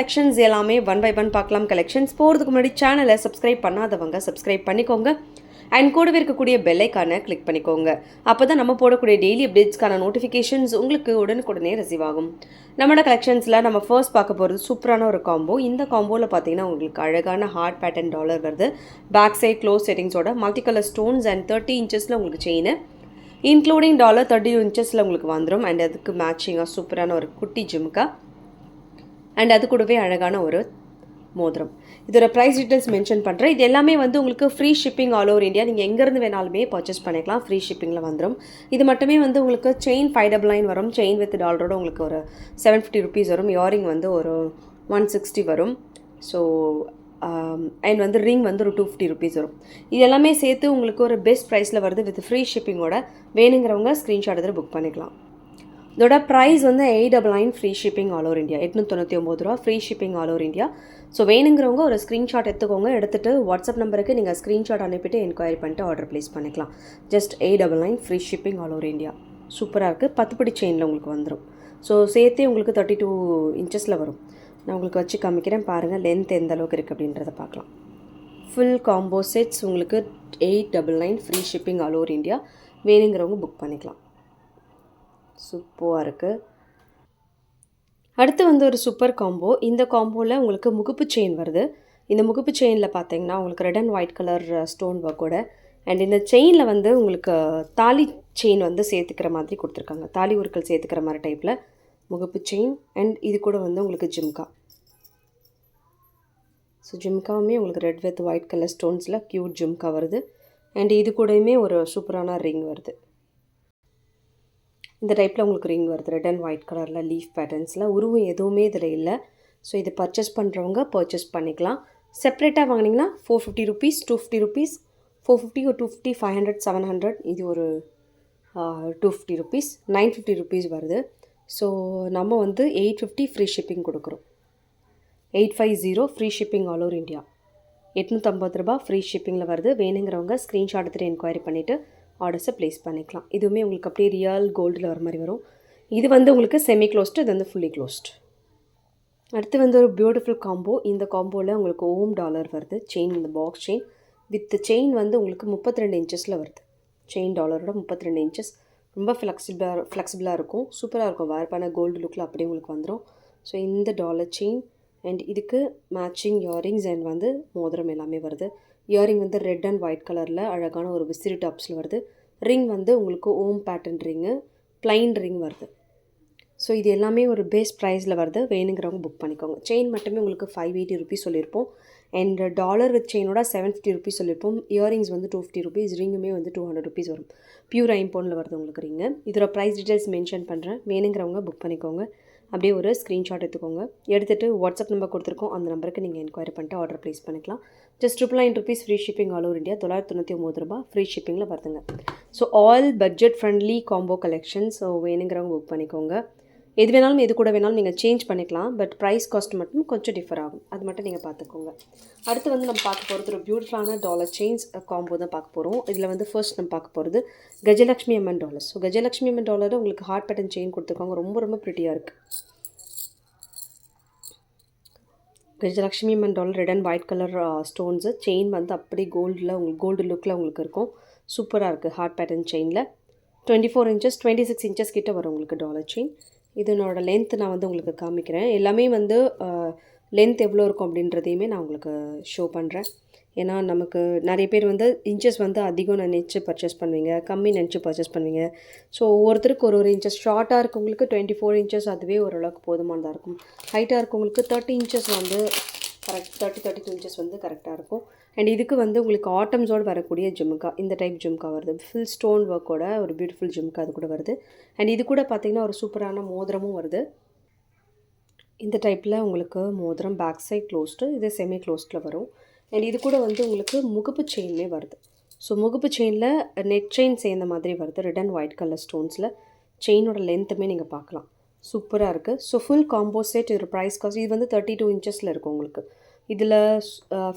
Collections எல்லாமே one by one பார்க்கலாம். Collections போகிறதுக்கு முன்னாடி சேனலை சப்ஸ்கிரைப் பண்ணாதவங்க சப்ஸ்கிரைப் பண்ணிக்கோங்க. அண்ட் கூடவே இருக்கக்கூடிய பெல்லைக்கான கிளிக் பண்ணிக்கோங்க. அப்போ தான் நம்ம போடக்கூடிய டெய்லி அப்டேட்ஸ்க்கான நோட்டிஃபிகேஷன்ஸ் உங்களுக்கு உடனுக்குடனே ரிசீவ் ஆகும். நம்மளோட கலெக்ஷன்ஸில் நம்ம ஃபர்ஸ்ட் பார்க்க போகிறது சூப்பரான ஒரு காம்போ இந்த காம்போவில் பார்த்தீங்கன்னா உங்களுக்கு அழகான ஹார்ட் பேட்டர்ன் டாலர் வருது. Back side close செட்டிங்ஸோட multi colour stones and thirty இன்ச்சஸில் உங்களுக்கு செயின் இன்க்ளூடிங் டாலர் தேர்ட்டி இன்ச்சஸில் உங்களுக்கு வந்துடும் அண்ட் அதுக்கு மேட்சிங்காக சூப்பரான ஒரு குட்டி ஜிம்கா அண்ட் அது கூடவே அழகான ஒரு மோதிரம். இதோட ப்ரைஸ் டீட்டெயில்ஸ் மென்ஷன் பண்ணுறேன் இது எல்லாமே வந்து உங்களுக்கு free shipping all over India நீங்கள் எங்கேருந்து வேணாலுமே பர்ச்சேஸ் பண்ணிக்கலாம். ஃப்ரீ ஷிப்பிங்கில் வந்துடும் இது மட்டுமே வந்து உங்களுக்கு செயின் ஃபைவ் டபுள் நைன் வரும். செயின் வித் டாலரோட உங்களுக்கு ஒரு செவன் ஃபிஃப்டி ருபீஸ் வரும். இயரிங் வந்து ஒரு ஒன் சிக்ஸ்டி வரும். ஸோ அண்ட் um, வந்து ரிங் வந்து ஒரு டூ ஃபிஃப்டி ருபீஸ் வரும். இது எல்லாமே சேர்த்து உங்களுக்கு ஒரு பெஸ்ட் ப்ரைஸில் வருது. வித் ஃப்ரீ ஷிப்பிங்கோட வேணுங்கிறவங்க ஸ்க்ரீன்ஷாட் எடுத்து புக் பண்ணிக்கலாம். இதோட ப்ரைஸ் வந்து eight double nine free shipping all over India எட்நூற்றி தொண்ணூற்றி ஒம்பது ரூபா free shipping all over India so வேணுங்கிறவங்க ஒரு ஸ்க்ரீன்ஷாட் எடுத்துக்கோங்க. எடுத்துகிட்டு வாட்ஸ்அப் நம்பருக்கு நீங்கள் ஸ்க்ரீன்ஷாட் அனுப்பிட்டு என்கொயரி பண்ணிட்டு ஆர்டர் ப்ளேஸ் பண்ணிக்கலாம். Just eight double nine free shipping all over India சூப்பராக இருக்குது பத்துப்படி செயினில் உங்களுக்கு வந்துடும் ஸோ சேர்த்தே உங்களுக்கு தேர்ட்டி டூ இன்ச்சஸில் வரும். நான் உங்களுக்கு வச்சு காமிக்கிறேன். பாருங்கள் லென்த் எந்த அளவுக்கு இருக்குது அப்படின்றத பார்க்கலாம். ஃபுல் காம்போ செட்ஸ் உங்களுக்கு eight double nine free shipping all over India வேணுங்கிறவங்க புக் பண்ணிக்கலாம். சூப்பராக இருக்குது அடுத்து வந்து ஒரு சூப்பர் காம்போ இந்த காம்போவில் உங்களுக்கு முகுப்பு செயின் வருது. இந்த முகுப்பு செயினில் பார்த்தீங்கன்னா உங்களுக்கு red and white colour stone ஒர்க்கோட and இந்த செயினில் வந்து உங்களுக்கு தாலி செயின் வந்து சேர்த்துக்கிற மாதிரி கொடுத்துருக்காங்க. தாலி உருக்கள் சேர்த்துக்கிற மாதிரி டைப்பில் முகப்பு செயின் அண்ட் இது கூட வந்து உங்களுக்கு ஜிம்கா. ஸோ ஜிம்காவுமே உங்களுக்கு ரெட் வித் ஒயிட் கலர் ஸ்டோன்ஸில் க்யூட் ஜிம்கா வருது. அண்ட் இது கூடயுமே ஒரு சூப்பரான ரிங் வருது. இந்த டைப்பில் உங்களுக்கு ரிங் வருது. ரெட் அண்ட் ஒயிட் கலரில் லீஃப் பேட்டர்ன்ஸில் உருவம் எதுவுமே இதில் இல்லை. ஸோ இது பர்ச்சேஸ் பண்ணுறவங்க பர்ச்சேஸ் பண்ணிக்கலாம். செப்பரேட்டாக வாங்கினீங்கன்னா four fifty rupees two fifty rupees four fifty ஒரு two fifty five hundred seven hundred இது ஒரு two fifty rupees nine fifty rupees வருது. ஸோ நம்ம வந்து எயிட் ஃபிஃப்டி ஃப்ரீ ஷிப்பிங் கொடுக்குறோம். Eight five zero free shipping all over India எட்நூற்றம்பது ரூபா free ஷிப்பிங்கில் வருது. வேணுங்கிறவங்க ஸ்க்ரீன்ஷாட் எடுத்துகிட்டு என்கொயரி பண்ணிவிட்டு ஆர்டர்ஸை ப்ளேஸ் பண்ணிக்கலாம். இதுவுமே உங்களுக்கு அப்படியே ரியல் கோல்டில் வர மாதிரி வரும். இது வந்து உங்களுக்கு செமி க்ளோஸ்டு இது வந்து ஃபுல்லி க்ளோஸ்டு அடுத்து வந்து ஒரு பியூட்டிஃபுல் காம்போ இந்த காம்போவில் உங்களுக்கு ஓம் டாலர் வருது. செயின் இந்த பாக்ஸ் செயின் வித் செயின் வந்து உங்களுக்கு முப்பத்தி ரெண்டு இன்ச்சஸில் வருது. செயின் டாலரோட முப்பத்தி ரெண்டு இன்ச்சஸ் ரொம்ப ஃப்ளெக்சிபிளாக ஃப்ளெக்சிபிளாக இருக்கும். சூப்பராக இருக்கும். வேர் பண்ண கோல்டு லுக்கில் அப்படியே உங்களுக்கு வந்துடும் ஸோ இந்த டாலர் செயின் அண்ட் இதுக்கு மேட்சிங் இயரிங்ஸ் அண்ட் வந்து மோதிரம் எல்லாமே வருது. இயரிங் வந்து ரெட் அண்ட் ஒயிட் கலரில் அழகான ஒரு விசிறி டாப்ஸில் வருது. ரிங் வந்து உங்களுக்கு Om pattern ring plain ring வருது. ஸோ இது எல்லாமே ஒரு பேஸ் ப்ரைஸில் வருது. வேணுங்கிறவங்க புக் பண்ணிக்கோங்க. செயின் மட்டுமே உங்களுக்கு ஃபைவ் எயிட்டி ருபீஸ் சொல்லியிருப்போம். அண்ட் டாலர் வித் செயினோட செவன் ஃபிஃப்டி ருபீஸ் சொல்லியிருப்போம். இயரிங்ஸ் வந்து டூ ஃபிஃப்டி ருபீஸ் ரிங்குமே வந்து டூ ஹண்ட்ரட் ருபீஸ் வரும். பியூர் ஐம்போனில் வருது உங்களுக்கு ரிங்கு இதோட ப்ரைஸ் டீட்டெயில்ஸ் மென்ஷன் பண்ணுறேன் வேணுங்கிறவங்க புக் பண்ணிக்கோங்க. அப்படியே ஒரு ஸ்க்ரீன்ஷாட் எடுத்துக்கோங்க. எடுத்துகிட்டு வாட்ஸ்அப் நம்பர் கொடுத்துருக்கோம். அந்த நம்பருக்கு நீங்கள் என்கொயரி பண்ணிட்டு ஆர்டர் ப்ளேஸ் பண்ணிக்கலாம். Just triple nine rupees free shipping all over India தொள்ளாயிரத்தி தொண்ணூற்றி ஒம்பது ரூபா ஃப்ரீ ஷிப்பிங்கில் வருதுங்க. So all budget friendly combo collection so வேணுங்கிறவங்க புக் பண்ணிக்கோங்க. எது வேணாலும் எது கூட வேணாலும் நீங்கள் சேஞ்ச் பண்ணிக்கலாம். பட் ப்ரைஸ் காஸ்ட் மட்டும் கொஞ்சம் டிஃபர் ஆகும். அது மட்டும் நீங்கள் பார்த்துக்கோங்க அடுத்து வந்து நம்ம பார்க்க போகிறது ஒரு பியூட்டிஃபுல்லான டாலர் செயின்ஸ் காம்போ தான் பார்க்க போகிறோம் இதில் வந்து ஃபர்ஸ்ட் நம்ம பார்க்க போகிறது Gajalakshmi Amman dollar so Gajalakshmi Amman dollar உங்களுக்கு ஹார்ட் பேட்டன் செயின் கொடுத்துருக்காங்க. ரொம்ப ரொம்ப ப்ரிட்டியாக இருக்குது Gajalakshmi Amman dollar red and white colour stones chain வந்து அப்படி கோல்டில் உங்களுக்கு கோல்டு லுக்கில் உங்களுக்கு இருக்கும். சூப்பராக இருக்குது ஹார்ட் பேட்டர்ன் செயினில் twenty four inches twenty six inches கிட்ட வரும் உங்களுக்கு டாலர் செயின் இதனோட லென்த் நான் வந்து உங்களுக்கு காமிக்கிறேன். எல்லாமே வந்து லென்த் எவ்வளோ இருக்கும் அப்படின்றதையுமே நான் உங்களுக்கு ஷோ பண்ணுறேன் ஏன்னா நமக்கு நிறைய பேர் வந்து இன்ச்சஸ் வந்து அதிகம் நினச்சி பர்ச்சேஸ் பண்ணுவீங்க கம்மி நினச்சி பர்ச்சேஸ் பண்ணுவீங்க. ஸோ ஒவ்வொருத்தருக்கு ஒரு ஒரு இன்ச்சஸ் ஷார்ட்டாக இருக்கவங்களுக்கு டுவெண்ட்டி ஃபோர் இன்ச்சஸ் அதுவே ஓரளவுக்கு போதுமானதாக இருக்கும். ஹைட்டாக இருக்கவங்களுக்கு தேர்ட்டி இன்ச்சஸ் வந்து correct thirty thirty two inches வந்து கரெக்டாக இருக்கும். அண்ட் இதுக்கு வந்து உங்களுக்கு ஆட்டம்ஸோடு வரக்கூடிய ஜிம்கா இந்த டைப் ஜிம்கா வருது. ஃபுல் ஸ்டோன் ஒர்க்கோட ஒரு பியூட்டிஃபுல் ஜிம்கா அது கூட வருது. அண்ட் இது கூட பார்த்திங்கன்னா ஒரு சூப்பரான மோதிரமும் வருது. இந்த டைப்பில் உங்களுக்கு மோதிரம் பேக் சைட் க்ளோஸ்டு இது செமி க்ளோஸ்டில் வரும். அண்ட் இது கூட வந்து உங்களுக்கு முகப்பு செயின்மே வருது. ஸோ முகப்பு செயினில் நெட் செயின் சேர்ந்த மாதிரி வருது ரெட் அண்ட் ஒயிட் கலர் ஸ்டோன்ஸில் செயினோட லென்த்துமே நீங்கள் பார்க்கலாம் சூப்பராக இருக்குது ஸோ ஃபுல் காம்போ செட் இது ப்ரைஸ் காஸ்ட் இது வந்து தேர்ட்டி டூ இன்ச்சஸில் இருக்கும் உங்களுக்கு. இதில்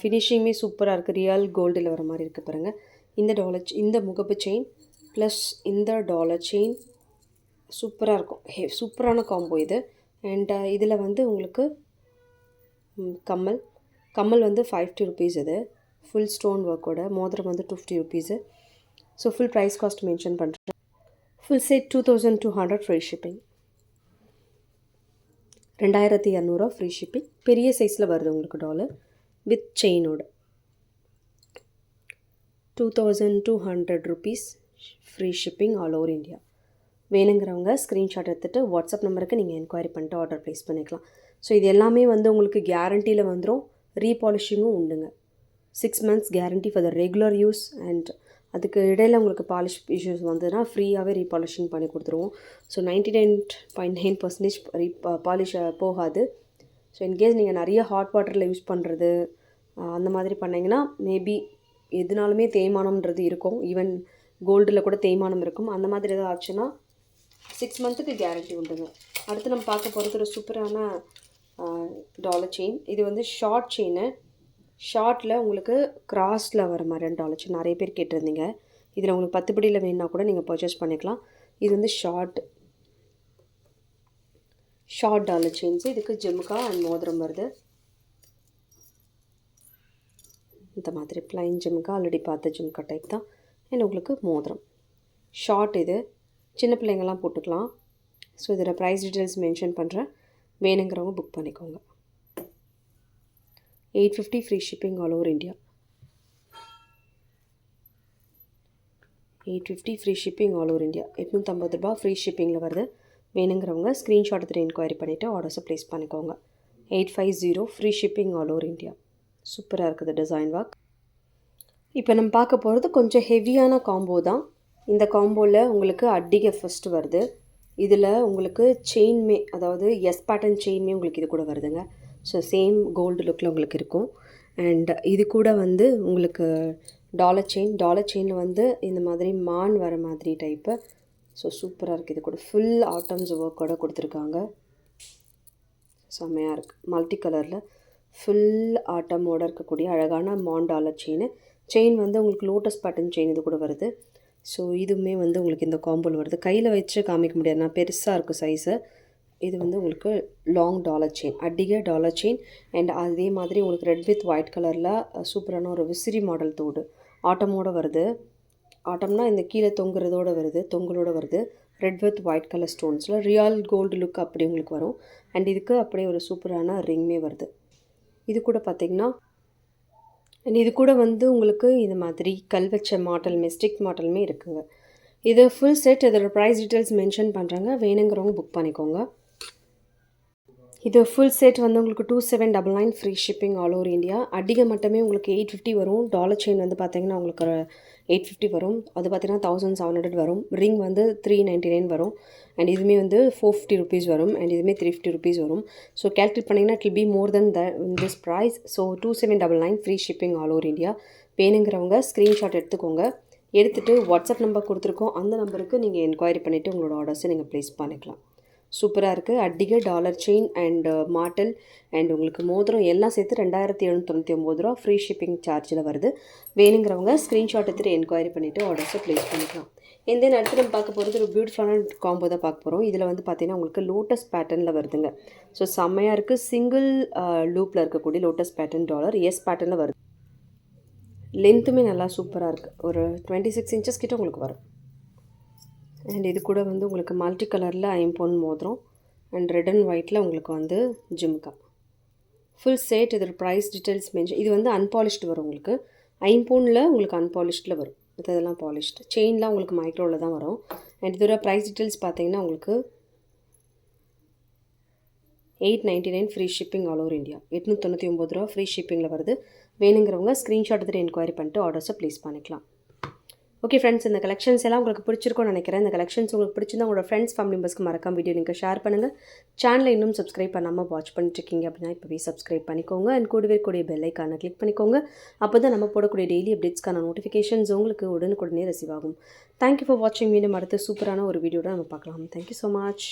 ஃபினிஷிங்குமே சூப்பராக இருக்குது ரியல் கோல்டில் வர மாதிரி இருக்குது பாருங்கள் இந்த டாலர் இந்த முகப்பு செயின் ப்ளஸ் இந்த டாலர் செயின் சூப்பராக இருக்கும். ஹே சூப்பரான காம்போ இது. அண்ட் இதில் வந்து உங்களுக்கு கம்மல். கம்மல் வந்து ஃபைவ் ஃபிஃப்டி ருபீஸ் இது. ஃபுல் ஸ்டோன் ஒர்க்கோட மோதிரம் வந்து two fifty rupees so full price cost mention பண்ணுறேன் full set two thousand two hundred free shipping ரெண்டாயிரத்தி இரநூறுவா ஃப்ரீ ஷிப்பிங் பெரிய சைஸில் வருது உங்களுக்கு dollar with செயினோட two thousand two hundred rupees free shipping all over India வேணுங்கிறவங்க ஸ்க்ரீன்ஷாட் எடுத்துகிட்டு WhatsApp நம்பருக்கு நீங்கள் என்கொயரி பண்ணிட்டு ஆர்டர் ப்ளேஸ் பண்ணிக்கலாம். ஸோ இது எல்லாமே வந்து உங்களுக்கு கேரண்டியில் வந்துடும் ரீபாலிஷிங்கும் உண்டுங்க. Six months guarantee for the regular use and அதுக்கு இடையில் உங்களுக்கு பாலிஷ் இஷ்யூஸ் வந்ததுன்னா ஃப்ரீயாகவே ரீபாலிஷிங் பண்ணி கொடுத்துருவோம். So ninety nine point nine percentage re polish போகாது. ஸோ இன்கேஸ் நீங்கள் நிறைய ஹாட் வாட்டரில் யூஸ் பண்ணுறது அந்த மாதிரி பண்ணிங்கன்னா மேபி எதுனாலுமே தேய்மானம்ன்றது இருக்கும். ஈவன் கோல்டில் கூட தேய்மானம் இருக்கும். அந்த மாதிரி எதாவது ஆச்சுன்னா சிக்ஸ் மந்த்துக்கு கேரண்டி உண்டுங்க. அடுத்து நம்ம பார்க்க போகிறது ஒரு சூப்பரான டாலர் செயின் இது வந்து ஷார்ட் செயின்னு ஷார்ட்டில் உங்களுக்கு கிராஸில் வர மாதிரி ரெண்டு செயின் நிறைய பேர் கேட்டிருந்தீங்க. இதில் உங்களுக்கு பத்து படியில் வேணுன்னா கூட நீங்கள் பர்ச்சேஸ் பண்ணிக்கலாம். இது வந்து ஷார்ட். ஷார்ட் டாலர் செயின்ஸு இதுக்கு ஜிம்கா அண்ட் மோதிரம் வருது. இந்த மாதிரி ப்ளைன் ஜிம்கா ஆல்ரெடி பார்த்த ஜிம்கா டைப் தான். அண்ட் உங்களுக்கு மோதிரம். ஷார்ட் இது. சின்ன பிள்ளைங்கள்லாம் போட்டுக்கலாம். ஸோ இதில் ப்ரைஸ் டீட்டெயில்ஸ் மென்ஷன் பண்ணுறேன் வேணுங்கிறவங்க புக் பண்ணிக்கோங்க. Eight fifty free shipping all over India eight fifty free shipping all over India எட்நூற்றம்பது ரூபா ஃப்ரீ ஷிப்பிங்கில் வருது. வேணுங்கிறவங்க ஸ்க்ரீன்ஷாட் எடுத்துகிட்டு என்கொயரி பண்ணிவிட்டு ஆர்டர்ஸை ப்ளேஸ் பண்ணிக்கோங்க. Eight five zero free shipping all over India சூப்பராக இருக்குது டிசைன் ஒர்க் இப்போ நம்ம பார்க்க போகிறது கொஞ்சம் ஹெவியான காம்போ தான். இந்த காம்போவில் உங்களுக்கு அட்டிகை ஃபஸ்ட்டு வருது. இதில் உங்களுக்கு செயின்மே அதாவது எஸ் பேட்டர்ன் செயின்மே உங்களுக்கு இது கூட வருதுங்க. ஸோ சேம் கோல்டு லுக்கில் உங்களுக்கு இருக்கும். அண்ட் இது கூட வந்து உங்களுக்கு டாலர் செயின் டாலர் செயினில் வந்து இந்த மாதிரி மான் வர மாதிரி டைப்பு ஸோ சூப்பராக இருக்குது இது கூட ஃபுல் ஆட்டம்ஸ் ஒர்க்கோட கொடுத்துருக்காங்க. செம்மையாக இருக்குது மல்டி கலரில் ஃபுல் ஆட்டமோட இருக்கக்கூடிய அழகான மான் டாலர் செயின் செயின் வந்து உங்களுக்கு லோட்டஸ் பேட்டர்ன் செயின் இது கூட வருது. ஸோ இதுவுமே வந்து உங்களுக்கு இந்த காம்போல் வருது. கையில் வச்சு காமிக்க முடியாது. நான் பெருசாக இருக்கும் சைஸு இது வந்து உங்களுக்கு லாங் டாலர் செயின் அடிக டாலர் செயின் அண்ட் அதே மாதிரி உங்களுக்கு ரெட் வித் ஒயிட் கலரில் சூப்பரான ஒரு விசிறி மாடல் தோடு. ஆட்டமோடு வருது. ஆட்டம்னா இந்த கீழே தொங்குறதோடு வருது தொங்கலோட வருது. ரெட் வித் ஒயிட் கலர் ஸ்டோன்ஸில் ரியல் கோல்டு லுக் அப்படி உங்களுக்கு வரும். அண்ட் இதுக்கு அப்படியே ஒரு சூப்பரான ரிங்மே வருது. இது கூட பார்த்தீங்கன்னா அண்ட் இது கூட வந்து உங்களுக்கு இந்த மாதிரி கல் வச்ச மாடல் மெஸ்டிக் மாடலுமே இருக்குங்க. இது ஃபுல் செட் இதோட ப்ரைஸ் டீட்டெயில்ஸ் மென்ஷன் பண்ணுறாங்க வேணுங்கிறவங்க புக் பண்ணிக்கோங்க. இது ஃபுல் செட் வந்து உங்களுக்கு two seven double nine free shipping all over India அடிக்க மட்டுமே உங்களுக்கு எயிட் ஃபிஃப்டி வரும். டாலர் செயின் வந்து பார்த்தீங்கன்னா உங்களுக்கு எயிட் ஃபிஃப்டி வரும். அது பார்த்தீங்கன்னா தௌசண்ட் செவன் ஹண்ட்ரட் வரும். ரிங் வந்து த்ரீ நைன்ட்டி நைன் வரும். அண்ட் இதுவுமே வந்து ஃபோர் ஃபிஃப்டி ருபீஸ் வரும். அண்ட் இதுவுமே த்ரீ ஃபிஃப்டி ருபீஸ் வரும். ஸோ கேல்குலேட் பண்ணிங்கன்னா it be more then the this price so two seven double nine free shipping all over India வேணுங்கிறவங்க screenshot எடுத்துக்கோங்க. எடுத்துகிட்டு வாட்ஸ்அப் நம்பர் கொடுத்துருக்கோம். அந்த நம்பருக்கு நீங்கள் என்கொயரி பண்ணிவிட்டு உங்களோட ஆர்டர்ஸை நீங்கள் ப்ளேஸ் பண்ணிக்கலாம். சூப்பராக இருக்குது அட்டிகை டாலர் செயின் அண்ட் மாட்டல் அண்ட் உங்களுக்கு மோதிரம் எல்லாம் சேர்த்து ரெண்டாயிரத்தி எழுநூற்றி ஒம்பது ரூபா ஃப்ரீ ஷிப்பிங் சார்ஜில் வருது. வேணுங்கிறவங்க ஸ்க்ரீன்ஷாட் எடுத்துகிட்டு என்கொயரி பண்ணிவிட்டு ஆர்டர்ஸை ப்ளேஸ் பண்ணிக்கலாம். இந்த அடுத்து நம்ம பார்க்க போகிறது ஒரு பியூட்டிஃபுல்லான காம்போ தான் பார்க்க போகிறோம் இதில் வந்து பார்த்தீங்கன்னா உங்களுக்கு லோட்டஸ் பேட்டர்னில் வருதுங்க. ஸோ செம்மையாக இருக்குது சிங்கிள் லூப்பில் இருக்கக்கூடிய லோட்டஸ் பேட்டர்ன் டாலர் எஸ் பேட்டர்னில் வருது. லென்த்துமே நல்லா சூப்பராக இருக்குது ஒரு டுவெண்ட்டி சிக்ஸ் இன்ச்சஸ் கிட்ட உங்களுக்கு வரும். அண்ட் இது கூட வந்து உங்களுக்கு மல்டி கலரில் ஐம்பொன் மோதிரம். அண்ட் ரெட் அண்ட் ஒயிட்டில் உங்களுக்கு வந்து ஜிம்கா ஃபுல் சேட் இதோட ப்ரைஸ் டீட்டெயில்ஸ் மென்ஷன் இது வந்து அன்பாலிஷ்டு வரும் உங்களுக்கு. ஐம்பொனில் உங்களுக்கு அன்பாலிஷ்டில் வரும். மற்றதெல்லாம் பாலிஷ்டு செயின்லாம் உங்களுக்கு மைக்ரோவில் தான் வரும். அண்ட் இதோட ப்ரைஸ் டீட்டெயில்ஸ் பார்த்தீங்கன்னா உங்களுக்கு eight ninety nine free shipping all over India எட்நூற்றி தொண்ணூற்றி ஒம்பது ரூபா ஃப்ரீ ஷிப்பிங்கில் வருது. வேணுங்கிறவங்க ஸ்க்ரீன்ஷாட் எடுத்துகிட்டு என்கொயரி பண்ணிட்டு ஆர்டர்ஸை ப்ளேஸ் பண்ணிக்கலாம். ஓகே ஃப்ரெண்ட்ஸ் இந்த கலெக்ஷன்ஸ் எல்லாம் உங்களுக்கு பிடிச்சிருக்கும்னு நினைக்கிறேன். இந்த கலெக்ஷன்ஸ் உங்களுக்கு பிடிச்சிருந்தா உங்களோட ஃப்ரெண்ட்ஸ் ஃபேமிலி மெம்பர்ஸ்க்கு மறக்காம வீடியோ நீங்கள் ஷேர் பண்ணுங்கள் சேனலை இன்னும் சப்ஸ்கிரைப் பண்ணாமல் வாட்ச் பண்ணிட்டுருக்கீங்க அப்படின்னா இப்போவே சப்ஸ்கிரைப் பண்ணிக்கோங்க. அண்ட் கூடவே கூடிய பெல்லைக்கான கிளிக் பண்ணிக்கோங்க. அப்போ தான் நம்ம போடக்கூடிய டெய்லி அப்டேட்ஸ்க்கான நோட்டிஃபிகேஷன்ஸ் உங்களுக்கு உடனுக்குடனே ரிசீவ் ஆகும். தேங்க்யூ ஃபார் வாட்சிங் மீண்டும் அடுத்த சூப்பரான ஒரு வீடியோட நம்ம பார்க்கலாம். Thank you so much